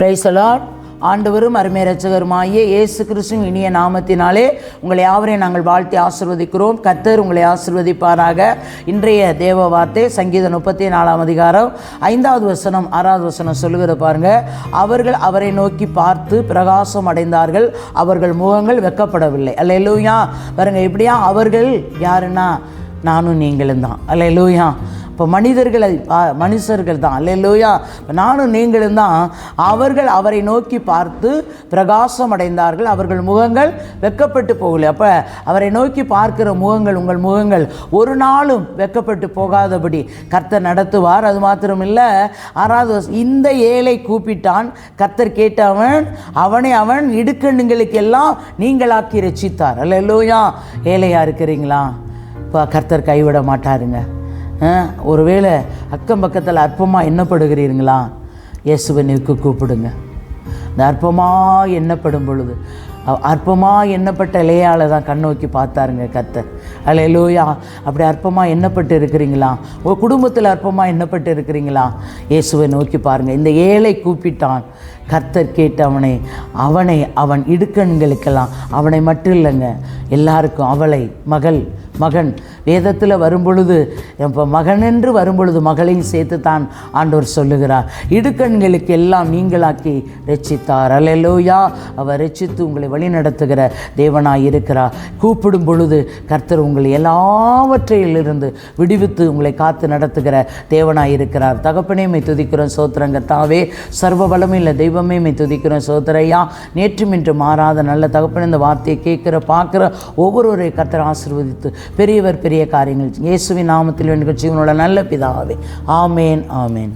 பிரைசலாட் ஆண்டவரும் அருமை ரட்சகருமாகிய இயேசு கிறிஸ்துவின் இனிய நாமத்தினாலே உங்களை யாவரையும் நாங்கள் வாழ்த்தி ஆசிர்வதிக்கிறோம். கத்தர் உங்களை ஆசிர்வதிப்பாராக. இன்றைய தேவ வார்த்தை சங்கீதம் முப்பத்தி நாலாம் அதிகாரம் ஐந்தாவது வசனம் ஆறாவது வசனம் சொல்லுகிற பாருங்க. அவர்கள் அவரை நோக்கி பார்த்து பிரகாசம் அடைந்தார்கள். அவர்கள் முகங்கள் வெக்கப்படவில்லை. அல்ல பாருங்க எப்படியா? அவர்கள் யாருன்னா? நானும் நீங்களும் தான் அல்ல இப்போ மனிதர்கள் அது பா- மனுஷர்கள் தான். அல்லையா நானும் நீங்களும் தான் அவர்கள் அவரை நோக்கி பார்த்து பிரகாசம் அடைந்தார்கள் அவர்கள் முகங்கள் வெக்கப்பட்டு போகலை. அப்போ அவரை நோக்கி பார்க்கிற முகங்கள் உங்கள் முகங்கள் ஒரு நாளும் வெக்கப்பட்டு போகாதபடி கர்த்தர் நடத்துவார். அது மாத்திரம் இல்லை ஆறாவது இந்த ஏழை கூப்பிட்டான். கர்த்தர் கேட்டவன் அவனை அவன் இடுக்கண்ணுங்களுக்கெல்லாம் நீங்களாக்கி ரட்சித்தார். அல்லையா ஏழையாக இருக்கிறீங்களா? இப்போ கர்த்தர் கைவிட மாட்டாருங்க. ஒருவேளை அக்கம் பக்கத்தில் அற்பமாக எண்ணப்படுகிறீர்களா? இயேசுவனுக்கு கூப்பிடுங்க. இந்த அற்பமாக எண்ணப்படும் பொழுது அற்பமாக எண்ணப்பட்ட லேயால தான் கண்ணோக்கி பார்த்தாருங்க கர்த்தர். லோயா அப்படி அற்பமாக எண்ணப்பட்டு இருக்கிறீங்களா? ஒரு குடும்பத்தில் அற்பமாக எண்ணப்பட்டு இருக்கிறீங்களா? இயேசுவை நோக்கி பாருங்கள் இந்த ஏழை கூப்பிட்டான். கர்த்தர் கேட்டவனை அவனை அவன் இடுக்கண்களுக்கெல்லாம் அவனை மட்டும் இல்லைங்க எல்லாருக்கும் அவளை மகள் மகன் வேதத்தில் வரும்பொழுது இப்போ மகனென்று வரும்பொழுது மகளையும் சேர்த்து தான் ஆண்டவர் சொல்லுகிறார். இடுக்கண்களுக்கு எல்லாம் நீங்களாக்கி ரட்சித்தார். அல்லேலூயா. அவர் ரட்சித்து உங்களை வழி நடத்துகிற தேவனாய் இருக்கிறார். கூப்பிடும் பொழுது கர்த்தர் உங்களை எல்லாவற்றையிலிருந்து விடுவித்து உங்களை காத்து நடத்துகிற தேவனாய் இருக்கிறார். தகப்பனே மை துதிக்கிறோம் சோத்திரங்க தாவே. சர்வ வளமையில் தெய்வமே மை துதிக்கிறோம் சோத்திரையா. நேற்றும் இன்று மாறாத நல்ல தகப்பன இந்த வார்த்தையை கேட்குற பார்க்குற ஒவ்வொருவரை கர்த்தர் ஆசிர்வதித்து பெரியவர் பெரிய காரியங்கள். இயேசுவின் நாமத்தில் வேண்டுகிற ஜீவனோட நல்ல பிதாவே. ஆமேன் ஆமேன்.